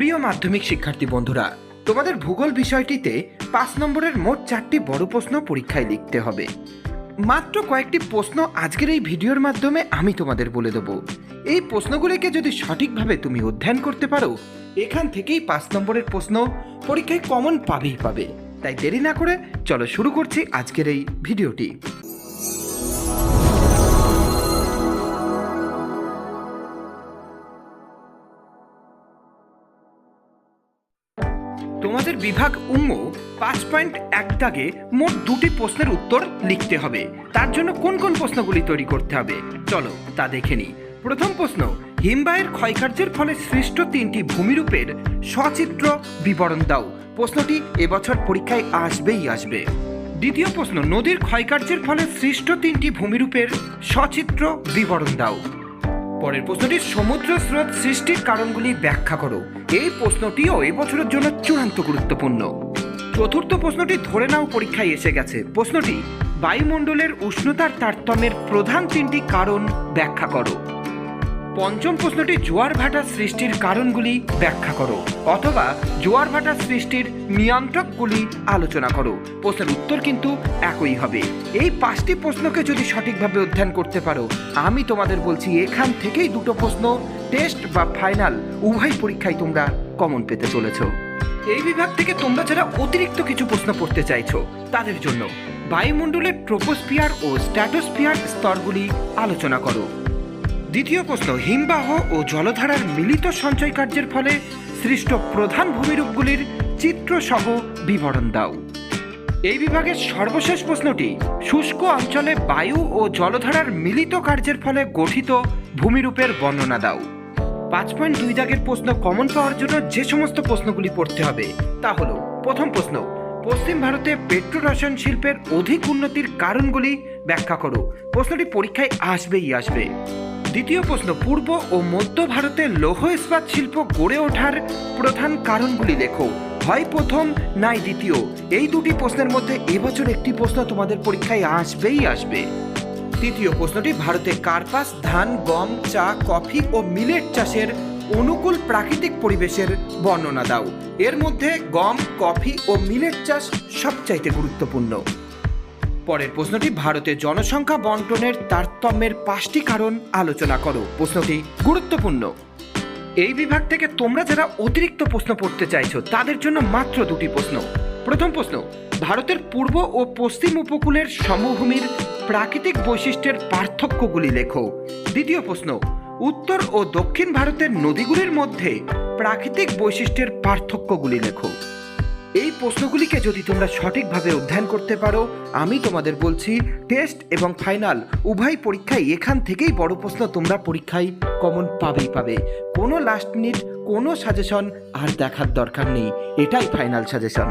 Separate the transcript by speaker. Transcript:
Speaker 1: প্রিয় মাধ্যমিক শিক্ষার্থী বন্ধুরা, তোমাদের ভূগোল বিষয়টিতে পাঁচ নম্বরের মোট চারটি বড় প্রশ্ন পরীক্ষায় লিখতে হবে। মাত্র কয়েকটি প্রশ্ন আজকের এই ভিডিওর মাধ্যমে আমি তোমাদের বলে দেবো। এই প্রশ্নগুলিকে যদি সঠিকভাবে তুমি অধ্যয়ন করতে পারো, এখান থেকেই পাঁচ নম্বরের প্রশ্ন পরীক্ষায় কমন পাবেই পাবে। তাই দেরি না করে চলো শুরু করছি আজকের এই ভিডিওটি। তোমাদের বিভাগ উঙ্গ পাঁচ পয়েন্ট এক মোট দুটি প্রশ্নের উত্তর লিখতে হবে। তার জন্য কোন কোন প্রশ্নগুলি তৈরি করতে হবে? চলো তা দেখে নিই। প্রথম প্রশ্ন, হিমবাহের ক্ষয়কার্যের ফলে সৃষ্ট তিনটি ভূমিরূপের সচিত্র বিবরণ দাও। প্রশ্নটি এবছর পরীক্ষায় আসবেই আসবে। দ্বিতীয় প্রশ্ন, নদীর ক্ষয়কার্যের ফলে সৃষ্ট তিনটি ভূমিরূপের সচিত্র বিবরণ দাও। পরের প্রশ্নটি সমুদ্র স্রোত সৃষ্টির কারণগুলি ব্যাখ্যা করো। এই প্রশ্নটিও এবছরের জন্য চূড়ান্ত গুরুত্বপূর্ণ। চতুর্থ প্রশ্নটি ধরে নাও পরীক্ষায় এসে গেছে। প্রশ্নটি, বায়ুমণ্ডলের উষ্ণতার তারতম্যের প্রধান তিনটি কারণ ব্যাখ্যা করো। পঞ্চম প্রশ্নটি জোয়ার ভাটা সৃষ্টির কারণগুলি ব্যাখ্যা করো, অথবা জোয়ার ভাটা সৃষ্টির নিয়ন্ত্রকগুলি আলোচনা করো। প্রশ্নের উত্তর কিন্তু একই হবে। এই পাঁচটি প্রশ্নকে যদি সঠিকভাবে অধ্যয়ন করতে পারো, আমি তোমাদের বলছি এখান থেকেই দুটো প্রশ্ন, টেস্ট বা ফাইনাল, উভয় পরীক্ষায় তোমরা কমন পেতে চলেছ। এই বিভাগ থেকে তোমরা যারা অতিরিক্ত কিছু প্রশ্ন পড়তে চাইছো, তাদের জন্য বায়ুমণ্ডলের ট্রোপোস্ফিয়ার ও স্ট্র্যাটোস্ফিয়ার স্তরগুলি আলোচনা করো। দ্বিতীয় প্রশ্ন, হিমবাহ ও জলধারার মিলিত সঞ্চয় কার্যের ফলে সৃষ্ট প্রধান ভূমিরূপগুলির চিত্রসহ বিবরণ দাও। এই বিভাগের সর্বশেষ প্রশ্নটি, শুষ্ক অঞ্চলে বায়ু ও জলধারার মিলিত কার্যের ফলে গঠিত ভূমিরূপের বর্ণনা দাও। পাঁচ পয়েন্ট দুই দাগের প্রশ্ন কমন পাওয়ার জন্য যে সমস্ত প্রশ্নগুলি পড়তে হবে, তা হল, প্রথম প্রশ্ন, পশ্চিম ভারতে পেট্রো রসায়ন শিল্পের অধিক উন্নতির কারণগুলি ব্যাখ্যা করো। প্রশ্নটি পরীক্ষায় আসবেই আসবে। দ্বিতীয় প্রশ্ন, পূর্ব ও মধ্য ভারতে লৌহ ইস্পাত শিল্প গড়ে ওঠার প্রধান কারণগুলি লেখো। হয় প্রথম, নাই দ্বিতীয়। এই দুটি প্রশ্নের মধ্যে এবছর একটি প্রশ্ন তোমাদের পরীক্ষায় আসবেই আসবে। তৃতীয় প্রশ্নটি, ভারতে কার্পাস, ধান, গম, চা, কফি ও মিলেট চাষের অনুকূল প্রাকৃতিক পরিবেশের বর্ণনা দাও। এর মধ্যে গম, কফি ও মিলেট চাষ সবচাইতে গুরুত্বপূর্ণ। পরের প্রশ্নটি ভারতের জনসংখ্যা বন্টনের তারতম্যের পাঁচটি কারণ আলোচনা করো। প্রশ্নটি গুরুত্বপূর্ণ। এই বিভাগ থেকে তোমরা যারা অতিরিক্ত প্রশ্ন পড়তে চাইছো, তাদের জন্য মাত্র দুটি প্রশ্ন। প্রথম প্রশ্ন, ভারতের পূর্ব ও পশ্চিম উপকূলের সমভূমির প্রাকৃতিক বৈশিষ্ট্যের পার্থক্যগুলি লেখো। দ্বিতীয় প্রশ্ন, উত্তর ও দক্ষিণ ভারতের নদীগুলির মধ্যে প্রাকৃতিক বৈশিষ্ট্যের পার্থক্যগুলি লেখো। এই প্রশ্নগুলিকে যদি তোমরা সঠিকভাবে অধ্যয়ন করতে পারো, আমি তোমাদের বলছি, টেস্ট এবং ফাইনাল উভয় পরীক্ষায় এখান থেকেই বড় প্রশ্ন তোমরা পরীক্ষায় কমন পাবেই পাবে। কোনো লাস্ট মিনিট কোনো সাজেশন আর দেখার দরকার নেই। এটাই ফাইনাল সাজেশন